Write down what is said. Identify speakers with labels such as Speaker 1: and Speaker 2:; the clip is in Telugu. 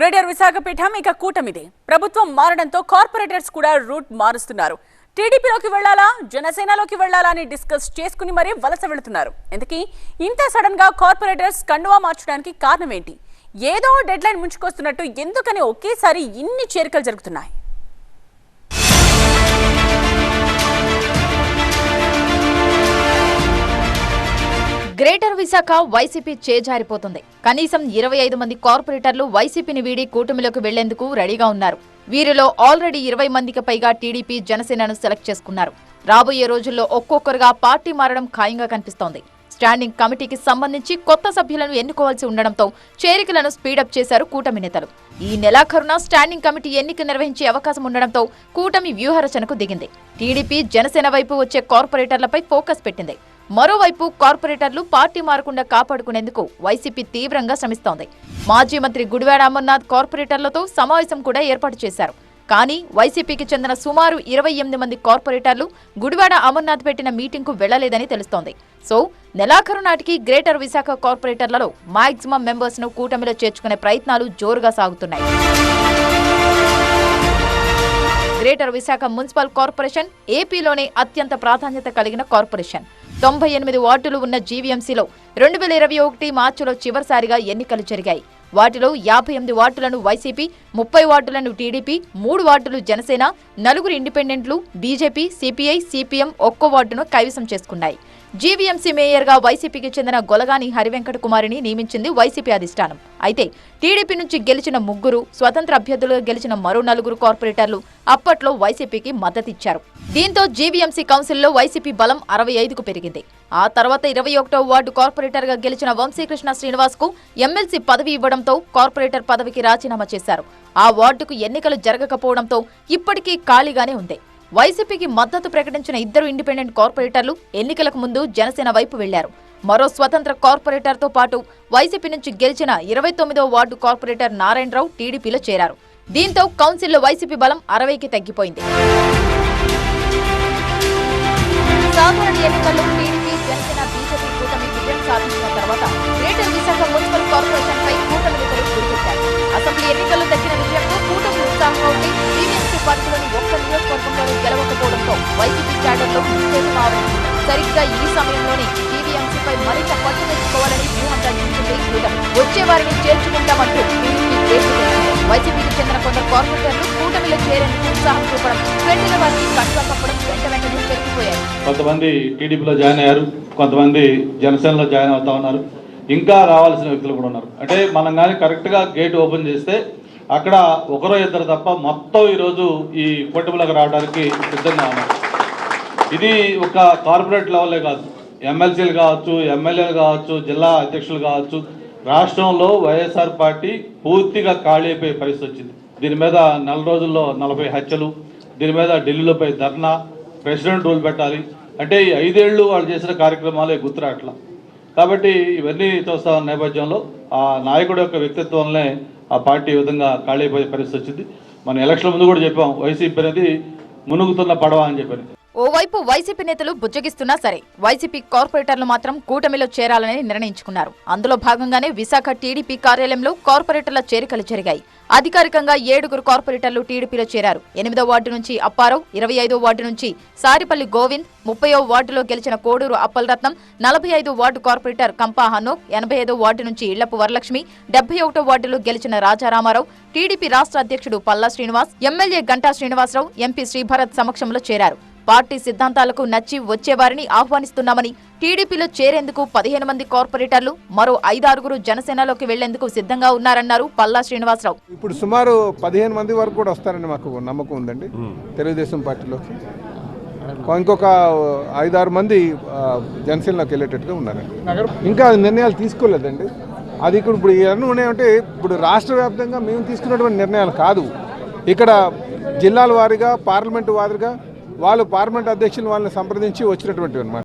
Speaker 1: గ్రేటర్ విశాఖపీఠం ఇక కూటమిది. ప్రభుత్వం మారడంతో కార్పొరేటర్స్ కూడా రూట్ మారుస్తున్నారు. టీడీపీలోకి వెళ్ళాలా? జనసేనలోకి వెళ్ళాలా అని డిస్కస్ చేసుకుని మరీ వలస వెళుతున్నారు. ఎందుకీ? ఇంత సడన్గా కార్పొరేటర్స్ కండువా మార్చడానికి కారణం ఏంటి? ఏదో డెడ్ లైన్ ముంచుకొస్తున్నట్టు ఎందుకని ఒకేసారి ఇన్ని చేరికలు జరుగుతున్నాయి?
Speaker 2: గ్రేటర్ విశాఖ వైసీపీ చేజారిపోతుంది. కనీసం ఇరవై ఐదు మంది కార్పొరేటర్లు వైసీపీని వీడి కూటమిలోకి వెళ్ళేందుకు రెడీగా ఉన్నారు. వీరిలో ఆల్రెడీ ఇరవై మందికి పైగా టీడీపీ జనసేనను సెలెక్ట్ చేసుకున్నారు. రాబోయే రోజుల్లో ఒక్కొక్కరుగా పార్టీ మారడం ఖాయంగా కనిపిస్తోంది. స్టాండింగ్ కమిటీకి సంబంధించి కొత్త సభ్యులను ఎన్నుకోవాల్సి ఉండడంతో చేరికలను స్పీడప్ చేశారు కూటమి నేతలు. ఈ నెలాఖరున స్టాండింగ్ కమిటీ ఎన్నిక నిర్వహించే అవకాశం ఉండడంతో కూటమి వ్యూహరచనకు దిగింది. టీడీపీ జనసేన వైపు వచ్చే కార్పొరేటర్లపై ఫోకస్ పెట్టింది. మరోవైపు కార్పొరేటర్లు పార్టీ మారకుండా కాపాడుకునేందుకు వైసీపీ తీవ్రంగా శ్రమిస్తోంది. మాజీ మంత్రి గుడివాడ అమర్నాథ్ కార్పొరేటర్లతో సమావేశం కూడా ఏర్పాటు చేశారు. కానీ వైసీపీకి చెందిన సుమారు ఇరవై ఎనిమిది మంది కార్పొరేటర్లు గుడివాడ అమర్నాథ్ పెట్టిన మీటింగ్కు వెళ్ళలేదని తెలుస్తోంది. సో నెలాఖరు నాటికి గ్రేటర్ విశాఖ కార్పొరేటర్లలో మాక్సిమం మెంబర్స్ను కూటమిలో చేర్చుకునే ప్రయత్నాలు జోరుగా సాగుతున్నాయి. గ్రేటర్ విశాఖ మున్సిపల్ కార్పొరేషన్ ఏపీలోనే అత్యంత ప్రాధాన్యత కలిగిన కార్పొరేషన్. తొంభై ఎనిమిది వార్డులు ఉన్న జీవీఎంసీలో రెండు వేల ఇరవై ఒకటి మార్చిలో చివరిసారిగా ఎన్నికలు జరిగాయి. వాటిలో యాభై ఎనిమిది వార్డులను వైసీపీ ముప్పై వార్డులను టీడీపీ మూడు వార్డులు జనసేన నలుగురు ఇండిపెండెంట్లు బీజేపీ సిపిఐ సిపిఎం ఒక్కో వార్డును కైవసం చేసుకున్నాయి. జీవీఎంసీ మేయర్గా వైసీపీకి చెందిన గొలగాని హరివెంకట కుమారిని నియమించింది వైసీపీ అధిష్టానం. అయితే టీడీపీ నుంచి గెలిచిన ముగ్గురు స్వతంత్ర అభ్యర్థులుగా గెలిచిన మరో నలుగురు కార్పొరేటర్లు అప్పట్లో వైసీపీకి మద్దతిచ్చారు. దీంతో జీవీఎంసీ కౌన్సిల్లో వైసీపీ బలం అరవై ఐదుకు పెరిగింది. ఆ తర్వాత ఇరవై ఒకటో వార్డు కార్పొరేటర్గా గెలిచిన వంశీకృష్ణ శ్రీనివాస్కు ఎమ్మెల్సీ పదవి ఇవ్వడంతో కార్పొరేటర్ పదవికి రాజీనామా చేశారు. ఆ వార్డుకు ఎన్నికలు జరగకపోవడంతో ఇప్పటికీ ఖాళీగానే ఉంది. వైసీపీకి మద్దతు ప్రకటించిన ఇద్దరు ఇండిపెండెంట్ కార్పొరేటర్లు ఎన్నికలకు ముందు జనసేన వైపు వెళ్ళారు. మరో స్వతంత్ర కార్పొరేటర్తో పాటు వైసీపీ నుంచి గెలిచిన ఇరవై తొమ్మిదో వార్డు కార్పొరేటర్ నారాయణరావు టీడీపీలో చేరారు. దీంతో కౌన్సిల్లో వైసీపీ బలం అరవైకి తగ్గిపోయింది. సాధారణ ఎన్నికల్లో టీడీపీ జనసేన బీజేపీ కూటమి విజయం సాధించిన తర్వాత పార్టీలోని ఒక్క నియోజకవర్గంలోనూ గెలవకపోవడంతో వైసీపీ క్యాడర్లో ఉత్తేజం ఆవరించింది సరిగ్గా ఈ సమయంలోనే టీవీఎంసీపై మరింత పట్టు తెచ్చుకోవాలని వ్యూహం రచించింది కూటమి వచ్చే వారిని చేర్చుకుంటామంటూ టీడీపీ కేసు వైసీపీకి చెందిన కొందరు కార్పొరేటర్లు కూటమిలో చేరేందుకు ఉత్సాహం చూపడం వెంటనే వారికి కండువా కప్పడం వెంట వెంటనే పెరిగిపోయాయి
Speaker 3: కొంతమంది టీడీపీలో జాయిన్ అయ్యారు కొంతమంది జనసేనలో జాయిన్ అవుతా ఉన్నారు. ఇంకా రావాల్సిన వ్యక్తులు కూడా ఉన్నారు. అంటే మనం కానీ కరెక్ట్గా గేట్ ఓపెన్ చేస్తే అక్కడ ఒకరో ఇద్దరు తప్ప మొత్తం ఈరోజు ఈ కూటమిలోకి రావడానికి సిద్ధంగా ఉన్నారు ఇది ఒక కార్పొరేట్ లెవెలే కాదు. ఎమ్మెల్సీలు కావచ్చు ఎమ్మెల్యేలు కావచ్చు జిల్లా అధ్యక్షులు కావచ్చు రాష్ట్రంలో వైఎస్ఆర్ పార్టీ పూర్తిగా ఖాళీ అయిపోయే పరిస్థితి వచ్చింది. దీని మీద నెల రోజుల్లో నలభై హత్యలు దీని మీద ఢిల్లీలో పోయి ధర్నా ప్రెసిడెంట్ రూల్ పెట్టాలి. అంటే ఈ ఐదేళ్ళు వాళ్ళు చేసిన కార్యక్రమాలే గుర్తురాట్లా కాబట్టి ఇవన్నీ చూస్తా ఉన్న నేపథ్యంలో ఆ నాయకుడు యొక్క వ్యక్తిత్వంలోనే ఆ పార్టీ విధంగా ఖాళీ అయిపోయే పరిస్థితి వచ్చింది. మన ఎలక్షన్ ముందు కూడా చెప్పాం వైసీపీ అనేది మునుగుతున్న పడవ అని చెప్పారు
Speaker 2: ఓవైపు వైసీపీ నేతలు బుజ్జగిస్తున్నా సరే వైసీపీ కార్పొరేటర్లు మాత్రం కూటమిలో చేరాలని నిర్ణయించుకున్నారు. అందులో భాగంగానే విశాఖ టీడీపీ కార్యాలయంలో కార్పొరేటర్ల చేరికలు జరిగాయి. అధికారికంగా ఏడుగురు కార్పొరేటర్లు టీడీపీలో చేరారు. ఎనిమిదో వార్డు నుంచి అప్పారావు ఇరవై ఐదో వార్డు నుంచి సారిపల్లి గోవింద్ ముప్పయో వార్డులో గెలిచిన కోడూరు అప్పలరత్నం నలభై ఐదు వార్డు కార్పొరేటర్ కంపా హనోక్ ఎనభై ఐదో వార్డు నుంచి ఇళ్ళపు వరలక్ష్మి డెబ్బై ఒకటో వార్డులో గెలిచిన రాజారామారావు టీడీపీ రాష్ట్ర అధ్యక్షుడు పల్లా శ్రీనివాస్ ఎమ్మెల్యే గంటా శ్రీనివాసరావు ఎంపీ శ్రీభరత్ సమక్షంలో చేరారు. పార్టీ సిద్ధాంతాలకు నచ్చి వచ్చేవారిని ఆహ్వానిస్తున్నామని టీడీపీలో చేరేందుకు పదిహేను మంది కార్పొరేటర్లు మరో ఐదారుగురు జనసేనలోకి వెళ్ళేందుకు సిద్ధంగా ఉన్నారన్నారు పల్లా శ్రీనివాసరావు.
Speaker 4: ఇప్పుడు సుమారు పదిహేను మంది వరకు కూడా వస్తారని మాకు నమ్మకం ఉందండి తెలుగుదేశం పార్టీలోకి. ఇంకొక ఐదారు మంది జనసేనలోకి వెళ్ళేటట్టుగా ఉన్నారండి. ఇంకా నిర్ణయాలు తీసుకోలేదండి. అది ఇక్కడ ఇప్పుడు ఇవన్నీ ఉన్నాయంటే ఇప్పుడు రాష్ట్ర వ్యాప్తంగా మేము తీసుకున్నటువంటి నిర్ణయాలు కాదు. ఇక్కడ జిల్లాల వారీగా పార్లమెంటు వారీగా వాళ్ళు పార్లమెంట్ అధ్యక్షులు వాళ్ళని సంప్రదించి వచ్చినటువంటివి అనమాట